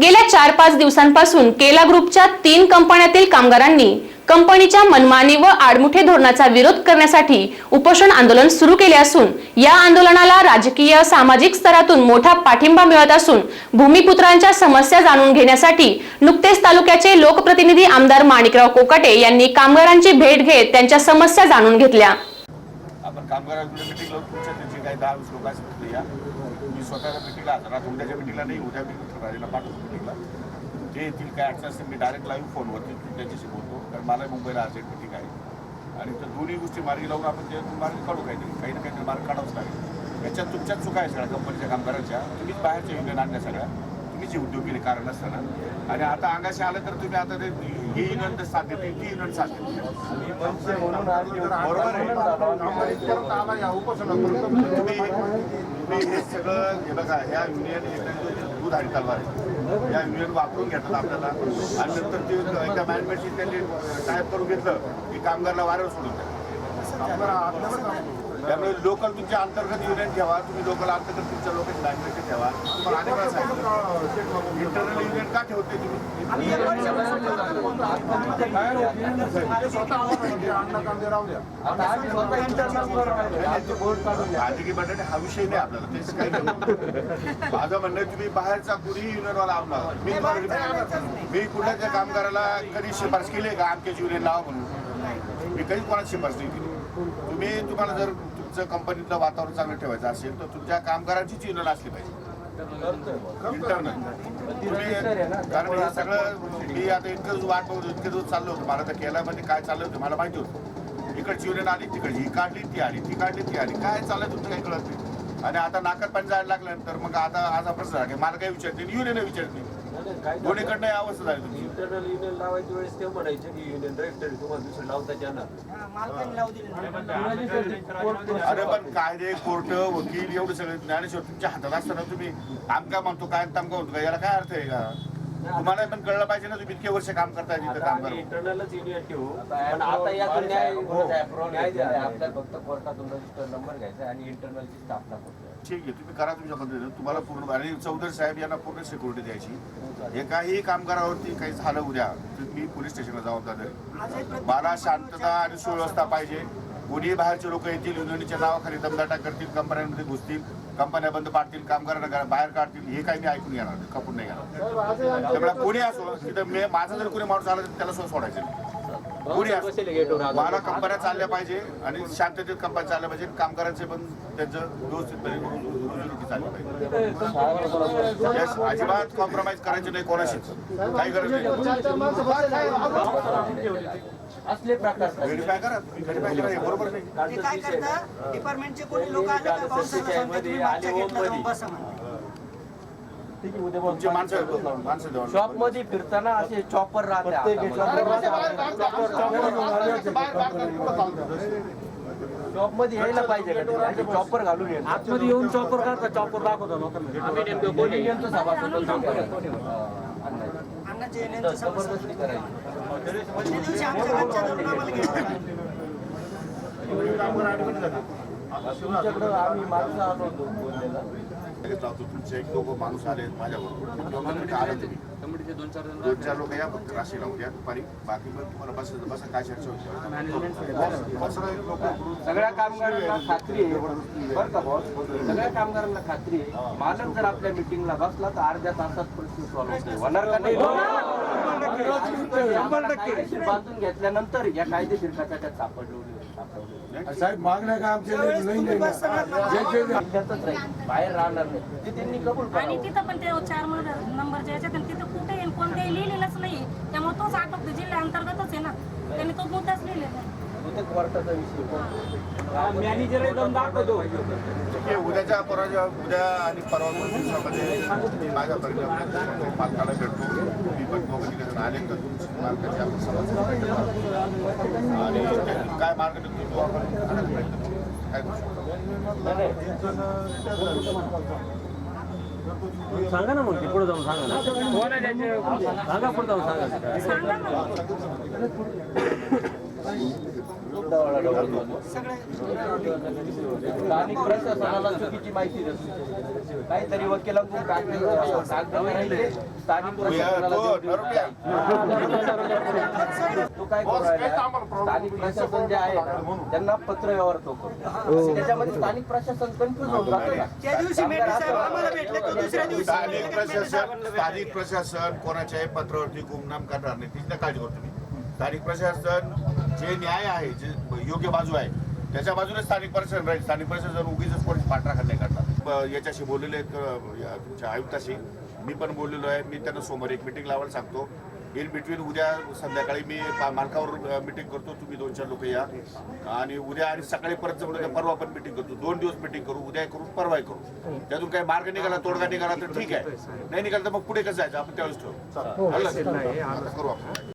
गेल्या चार पाच दिवसांपासून केला ग्रुपच्या तीन कंपन्यातील कामगारांनी कंपनीच्या मनमानी व आडमुठे धोरणाचा विरोध करण्यासाठी उपोषण आंदोलन सुरू केले असून या आंदोलनाला राजकीय सामाजिक स्तरातून मोठा पाठिंबा मिळत असून भूमिपुत्रांच्या समस्या जाणून घेण्यासाठी नुकतेच तालुक्याचे लोकप्रतिनिधी आमदार माणिकराव कोकाटे यांनी कामगारांची भेट घेत त्यांच्या समस्या जाणून घेतल्या. आपण मी स्वतःला मिटिंगला हजर राहतो उद्याच्या मिटिंगला नाही उद्या मी राजेला पाठवतो मिटिंगला ते येतील काय अडचण असतील मी डायरेक्ट लाईव्ह फोनवरती त्यांच्याशी बोलतो. कारण मला मुंबईला अर्जंट मिटिंग आहे. आणि तर दोन्ही गोष्टी मार्गी लावून आपण ते मार्ग काढू काहीतरी. काही ना काहीतरी मार्ग काढावंच लागेल. याच्यात तुमच्याच चुका आहे सगळ्या कंपनीच्या कामगारांच्या. तुम्हीच बाहेरच्या युनियन आणल्या सगळ्या. हे उद्योग केले कारण नसताना आणि आता अंगाशी आलं तर तुम्ही आता ते ही युनियन तर साथ देते ती साथ देते बरोबर आहे. हे सगळं हे बघा ह्या युनियन एकदा दूध आणि तलवार आहे. या युनियन वापरून घेतात आपल्याला. आणि नंतर ते एका मॅनेजमेंटशी त्यांनी टाईप करून घेतलं की कामगारला वाऱ्यावर सोडून द्या. त्यामुळे लोकल तुमच्या अंतर्गत युनियन ठेवा तुम्ही लोकल अंतर्गत तुमच्या लोकल मॅनेजमेंट ठेवा. तुम्हाला अनेक वेळा सांगितलं. इंटरनल युनियन का ठेवते तुम्ही? राजकीय बटाटे हा विषय नाही आपल्याला. तेच काही. माझं म्हणणं तुम्ही बाहेरचा कुणी युनियनवाला आणला मी तुम्हाला- मी कुठल्या कामगाराला कधी शिफारस केली का? आमच्या युनियन लावा म्हणून. मी कधी कोणाची शिफारस नाही केली. तुम्ही तुम्हाला जर तुमचं कंपनीतलं वातावरण चांगलं ठेवायचं असेल तर तुमच्या कामगारांचीच युनियन असली पाहिजे. इंटरनल तुम्ही कारण हे सगळं मी आता इतकं दिवस वाट बघतो इतके दिवस चाललो होतो मला तर केल्यामध्ये काय चाललं होतं मला माहिती होतं. इकडची युनियन आली तिकडची ही काढली ती आली ती काढली ती आली. काय चाललं तुमचं काही कळत नाही. आणि आता नाकात पाणी जायला लागल्यानंतर मग आता आज प्रश्न झाला की मला काही विचारत नाही. युनियन विचारत नाही दोन्हीकडनं ही अवस्था झाली तुमची. इंटरनल युनियन लावायच्या वेळेस ते म्हणायचे की युनियन रजिस्टर तुम्हाला दुसरं लावता येणार अरे पण कायदे कोर्ट वकील एवढं सगळं ज्ञानेश्वर तुमच्या हातात असताना तुम्ही आमका म्हणतो काय तमका म्हणतो काय याला काय अर्थ आहे का? तुम्हाला पण कळलं पाहिजे ना तुम्ही इतके वर्ष काम करताय तिथं आता काम आम्ही इंटरनलच युनियन ठेवू पण आता यातून न्याय न्याय द्या आपल्याला फक्त कोर्टातून रजिस्टर नंबर घ्यायचा आणि इंटरनलची स्थापना करतो ठीक आहे तुम्ही करा तुमच्या पद्धतीने. तुम्हाला पूर्ण आणि चौधरी साहेब यांना पूर्ण सिक्युरिटी द्यायची. एकाही कामगारावरती काही झालं उद्या तर मी पोलीस स्टेशनला जबाबदार आहे. मला शांतता आणि सुव्यवस्था पाहिजे. कोणीही बाहेरचे लोक येतील युनियनच्या नावाखाली दमदाटा करतील कंपन्यांमध्ये घुसतील कंपन्या बंद पाडतील कामगारांना बाहेर काढतील हे काही मी ऐकून घेणार नाही, खपून नाही घेणार. त्यामुळे कोणी असो तिथं मी माझा जर कोणी माणूस आला तर त्याला सुद्धा सोडायचं आता. मला कंपन्या चालल्या पाहिजे आणि शांततेत कंपन्या चालल्या पाहिजे. कामगारांचे पण त्यांचं रोजीरोटी चालली पाहिजे. अजिबात कॉम्प्रोमाइज करायचे नाही कोणाशीच काही गरज नाही. असले प्रकार बरोबर नाही. ते काय करतं? डिपार्टमेंटचे कोणी लोक आले का बाउन्सरला सांगतात तुम्ही मागच्या गेटला जाऊन बसा म्हणा. तुमची माणसं माणसं देवा शॉपमध्ये फिरताना असे चॉपर शॉपमध्ये यायला पाहिजे चॉपर घालून येईल आतमध्ये येऊन चॉपर काढता चॉपर दाखवतो लोकांना. आम्ही. जबरदस्ती करायची. तुमच्याकडं माणसं आलो होतो बोललेला. लगेच लावतो तुमचे एक दोघं माणूस आले माझ्याबरोबर. आले तुम्ही दोन चार लोक या फक्त राशी लावून द्या. दुपारी बाकी मग तुम्हाला बसायचं बसा काय चर्चा होती बसा लोक सगळ्या कामगारांना खात्री आहे. बरं का बॉस सगळ्या कामगारांना खात्री आहे. मालक जर आपल्या मिटिंगला बसला तर अर्ध्या तासात प्रश्न सॉल्व्ह होते होणार का नाही? बांधून घेतल्यानंतर या कायदेशीर कचाट्यात सापडले साहेब मागण्या काय आमच्या बाहेर राहणार नाही. ते त्यांनी कबूल आणि तिथं पण ते चार याच्यात आणि तिथं कुठे येईल कोणत्याही लिहिलेलंच नाही. त्यामुळे तोच आटोपतो जिल्ह्या अंतर्गतच आहे ना. त्यांनी तो मुद्दाच लिहिलेला आहे. उद्याच्या परवा उद्या आणि परवा दिवसामध्ये मी माझ्या परिणाम मालकाला भेटतो. मी पण तुमची मालकाची आपण समस्या आणि काय मार्ग निघतो आपण. काय सांगा ना मग ते पुढे जाऊन सांगा ना. सांगा पुढे जाऊन सांगा. स्थानिक प्रशासनाला चुकीची माहिती देतो. काहीतरी वकिलांकडून कागद स्थानिक प्रशासनाला तो काय? स्थानिक प्रशासन जे आहे त्यांना पत्र व्यवहार तो करतो. त्याच्यामध्ये स्थानिक प्रशासन कन्फ्युज होऊन जातं ना. त्या दिवशी मेटे साहेब आम्हाला भेटले तर दुसऱ्या दिवशी स्थानिक प्रशासन. स्थानिक प्रशासन कोणाच्याही पत्रावरती गुमनाम करणार नाही. तिची काळजी करतो मी. स्थानिक प्रशासन जे न्याय आहे जे योग्य बाजू आहे त्याच्या बाजूने स्थानिक प्रशासन राहील. स्थानिक प्रशासन उगीच कोणी पाठराखण नाही करणार. याच्याशी बोललेले तुमच्या आयुक्ताशी. मी पण बोललेलो आहे. मी त्यांना सोमवार एक मिटिंग लावायला सांगतो. इन बिटवीन उद्या संध्याकाळी मी मालकावर मिटिंग करतो. तुम्ही दोन चार लोक या. आणि उद्या आणि सकाळी परत तर परवा पण मिटिंग करतो. दोन दिवस मिटिंग करू उद्या करू परवा करू. त्यातून काही मार्ग निघाला तोडगा निघाला तर ठीक आहे. नाही निघाला तर मग पुढे कसं जायचं? आपण त्यावेळेस ठेवू करू आपण.